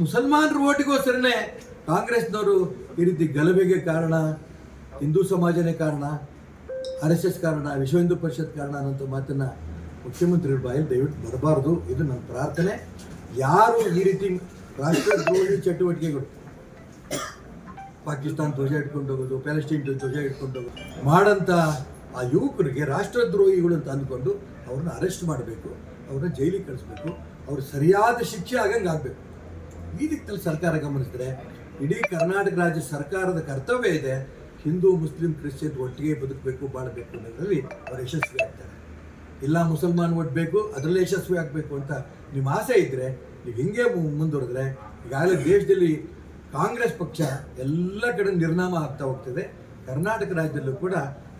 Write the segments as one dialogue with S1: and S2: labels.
S1: ಮುಸಲ್ಮಾನರ ಓಟಿಗೋಸ್ಕರನೇ ಕಾಂಗ್ರೆಸ್ನವರು ಈ ರೀತಿ ಗಲಭೆಗೆ ಕಾರಣ, ಹಿಂದೂ ಸಮಾಜನೇ ಕಾರಣ, ಆರ್ ಎಸ್ ಎಸ್ ಕಾರಣ ವಿಶ್ವ ಹಿಂದೂ ಪರಿಷತ್ ಕಾರಣ ಅನ್ನೋಂಥ ಮಾತನ್ನ ಮುಖ್ಯಮಂತ್ರಿಗಳ ಬಾಯಲ್ಲಿ ದಯವಿಟ್ಟು ಬರಬಾರ್ದು. ಇದು ನನ್ನ ಪ್ರಾರ್ಥನೆ. ಯಾರು ಈ ರೀತಿ ರಾಷ್ಟ್ರದ್ರೋಹಿ ಚಟುವಟಿಕೆಗಳು, ಪಾಕಿಸ್ತಾನ ಧ್ವಜ ಇಟ್ಕೊಂಡು ಹೋಗೋದು, ಪ್ಯಾಲೆಸ್ಟೈನ್ ಧ್ವಜ ಇಟ್ಕೊಂಡು ಹೋಗೋದು ಮಾಡಂಥ ಆ ಯುವಕರಿಗೆ ರಾಷ್ಟ್ರದ್ರೋಹಿಗಳು ಅಂತ ಅಂದ್ಕೊಂಡು ಅವ್ರನ್ನ ಅರೆಸ್ಟ್ ಮಾಡಬೇಕು, ಅವ್ರನ್ನ ಜೈಲಿಗೆ ಕಳಿಸ್ಬೇಕು, ಅವ್ರು ಸರಿಯಾದ ಶಿಕ್ಷೆ ಆಗಂಗೆ ಆಗಬೇಕು ಈ ದಿಕ್ಕಲ್ಲಿ ಸರ್ಕಾರ ಗಮನಿಸಿದ್ರೆ, ಇಡೀ ಕರ್ನಾಟಕ ರಾಜ್ಯ ಸರ್ಕಾರದ ಕರ್ತವ್ಯ ಇದೆ, ಹಿಂದೂ, ಮುಸ್ಲಿಂ, ಕ್ರಿಶ್ಚಿಯನ್ ಒಟ್ಟಿಗೆ ಬದುಕಬೇಕು, ಬಾಳಬೇಕು ಅನ್ನೋದರಲ್ಲಿ ಅವರು ಯಶಸ್ವಿ ಆಗ್ತಾರೆ. ಇಲ್ಲ ಮುಸಲ್ಮಾನ್ ಒಡ್ಬೇಕು ಬೇಕು, ಅದರಲ್ಲೇ ಯಶಸ್ವಿ ಆಗಬೇಕು ಅಂತ ನಿಮ್ಮ ಆಸೆ ಇದ್ದರೆ ನೀವು ಹಿಂಗೆ ಮುಂದುವರೆದ್ರೆ, ಈಗಾಗಲೇ ದೇಶದಲ್ಲಿ ಕಾಂಗ್ರೆಸ್ ಪಕ್ಷ ಎಲ್ಲ ಕಡೆ ನಿರ್ನಾಮ ಆಗ್ತಾ ಹೋಗ್ತಿದೆ. ಕರ್ನಾಟಕ ರಾಜ್ಯದಲ್ಲೂ ಕೂಡ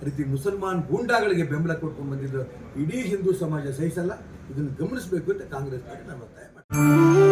S1: ರೀತಿ ಮುಸಲ್ಮಾನ್ ಗೂಂಡಾಗಳಿಗೆ ಬೆಂಬಲ ಕೊಟ್ಕೊಂಡು ಬಂದಿದ್ದು ಇಡೀ ಹಿಂದೂ ಸಮಾಜ ಸಹಿಸಲ್ಲ. ಇದನ್ನು ಗಮನಿಸಬೇಕು ಅಂತ ಕಾಂಗ್ರೆಸ್ ನಾನು ಒತ್ತಾಯ ಮಾಡ್ತೀನಿ